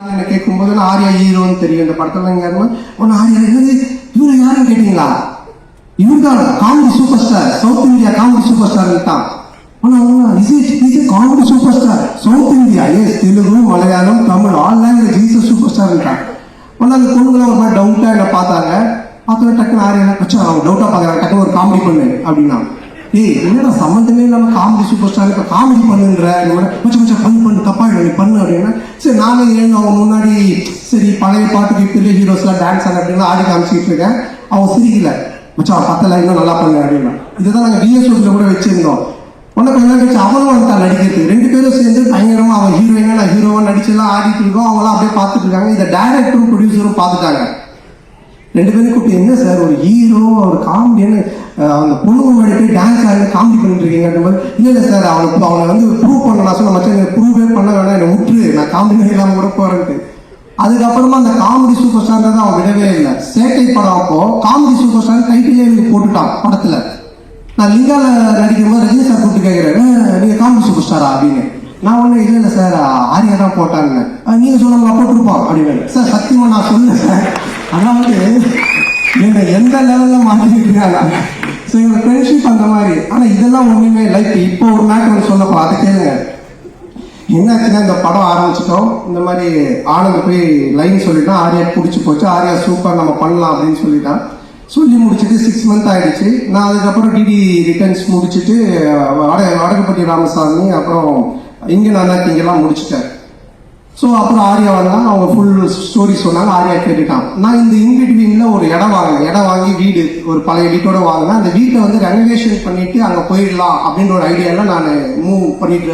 நான் கேட்கும்போது ஆர்யா ஹீரோன்னு தெரியும். இந்த படத்துல இங்க யாருன்னா ஒன்னு ஆர்யா என்னது? இவரை யாரும் கேட்டீங்களா? இவர்தான் comedy superstar South India comedy superstar தான் comedy superstar South India yes Telugu Malayalam Tamil all language is superstar ஒன்னு அந்த பொண்ணுங்களாம் ஒரு மாதிரி டவுட்டா என்னை பார்த்தாங்க. பார்த்தோன்னே டக்குன்னு ஆர்யா வச்சு அவங்க டவுட்டா பார்க்குறாங்க டக்குனு ஒரு காமெடி பண்ணு அப்படின்னா ஏய் என்னடா சம்மந்தமே இல்லாமல் காமெடி சூப்பர் ஸ்டார் இப்போ காமெடி பண்ணுன்ற கொஞ்சம் கொஞ்சம் பண்ணு பண்ணு தப்பா இல்லை நீ பண்ணு அப்படின்னா சரி நானும் ஏன் அவங்க முன்னாடி சரி பழைய பாட்டுக்கு பெரிய ஹீரோஸ்லாம் டான்ஸ் ஆட அப்படின்னு ஆடி காமிச்சிட்டு இருக்கேன். அவன் சிரிக்கல. மச்சான் பத்தல இன்னும் நல்லா பண்ணு அப்படின்னா. இதுதான் நாங்கள் பிஎஸ்ஓஸில் கூட வச்சிருந்தோம். உன்ன கொஞ்ச நாள் கழிச்சு அவனும் வந்துட்டான் நடிக்கிறதுக்கு. ரெண்டு பேரும் சேர்ந்து பயங்கரமாக அவன் ஹீரோயினா நான் ஹீரோவாக நடிச்செல்லாம் ஆடிட்டு இருக்கோம். அவங்களாம் அப்படியே பார்த்துட்டு இருக்காங்க. இதை டைரக்டரும் ப்ரொடியூசரும் பார்த்துட்டாங்க. ரெண்டு பேரும் கூப்பிட்டு என்ன சார் ஒரு ஹீரோ ஒரு காமெடியான அந்த பொண்ணு எடுத்து டான்ஸ் ஆடி காமெடி பண்ணிட்டு இருக்கீங்கன்ற மாதிரி இல்லை இல்லை சார் அவனுக்கு அவனை வந்து ப்ரூவ் பண்ண நான் சொன்ன மச்சான் எனக்கு ப்ரூவே பண்ண வேணாம் என்னை விட்டுரு நான் காமெடி இல்லாமல் கூட போகிறேன்ட்டு அதுக்கப்புறமா அந்த காமெடி சூப்பர் ஸ்டார் தான் அவன் விடவே இல்லை. சேட்டை படம் அப்போ காமெடி சூப்பர் ஸ்டார் டைட்டிலே எனக்கு போட்டுட்டான் படத்தில். நான் லிங்கால நடிக்கும் போது ரஜினி சார் கூப்பிட்டு கேட்குறேன் நீங்கள் காமெடி சூப்பர் ஸ்டாரா அப்படின்னு. நான் ஒன்றும் இல்லை இல்லை சார் ஆரியா தான் போட்டாங்க நீங்கள் நீங்க அப்போ கொடுப்பான் அப்படின்னு. சார் சத்தியமாக நான் சொன்னேன் சார். அதாவது நீங்க எந்த லெவலில் மாற்றிருக்கிறாங்க ஸோ இவங்க ஃப்ரெண்ட்ஷிப் அந்த மாதிரி. ஆனால் இதெல்லாம் ஒன்றுமே இல்லை. இப்போ இப்போ ஒரு மேட்ச் ஒன்று சொல்லப்போ அதை கேளுங்க. என்னாச்சுன்னா இந்த படம் ஆரம்பிச்சிட்டோம். இந்த மாதிரி ஆனந்த் போய் லைன் சொல்லிட்டான் ஆர்யா பிடிச்சி போச்சு. ஆர்யா சூப்பர் நம்ம பண்ணலாம் அப்படின்னு சொல்லிட்டான் சொல்லி முடிச்சுட்டு சிக்ஸ் மந்த் ஆயிடுச்சு. நான் அதுக்கப்புறம் டிடி ரிட்டர்ன்ஸ் முடிச்சுட்டு வட வடகுப்பட்டி ராமசாமி அப்புறம் இங்கே நான் இங்கெல்லாம் முடிச்சுட்டேன். ஸோ அப்புறம் ஆர்யா வந்தாங்க. அவங்க ஃபுல் ஸ்டோரி சொன்னாங்க. ஆர்யா கேட்டுட்டான் நான் இந்த இன்பிட்வீனில் ஒரு இடம் வாங்கினேன். இடம் வாங்கி வீடு ஒரு பழைய வீட்டோட வாங்கினேன். அந்த வீட்டை வந்து ரெனோவேஷன் பண்ணிட்டு அங்கே போயிடலாம் அப்படின்ற ஒரு ஐடியாவில் நான் மூவ் பண்ணிட்டு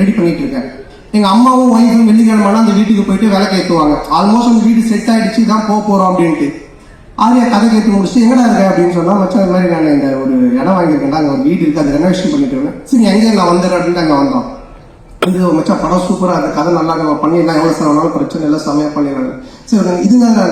ரெடி பண்ணிட்டு இருக்கேன். எங்கள் அம்மாவும் ஒய்ஃபும் வெள்ளிக்கிழமைனா அந்த வீட்டுக்கு போயிட்டு விளக்கு ஏற்றுவாங்க ஆல்மோஸ்ட் அந்த வீடு செட் ஆகிடுச்சு தான் போக போகிறோம் அப்படின்ட்டு. ஆர்யா கதை கேட்டு முடிச்சுட்டு எங்கடா இருக்க? அப்படின்னு சொன்னால் மச்சான் இந்த மாதிரி நான் இந்த ஒரு இடம் வாங்கியிருக்கேன் அங்கே ஒரு வீடு இருக்குது அது ரெனோவேஷன் பண்ணிட்டு இருக்கேன் சரி எங்கே நான் வந்துடுறேன் அப்படின்ட்டு அங்கே வந்தோம். இது மச்சான் படம் சூப்பராக அந்த கதை நல்லா இருக்கு, நம்ம பண்ணிடலாம் எவ்வளவு செலவு பிரச்சனை இல்லை. செமையா பண்ணிடுறாங்க சரி இதுனால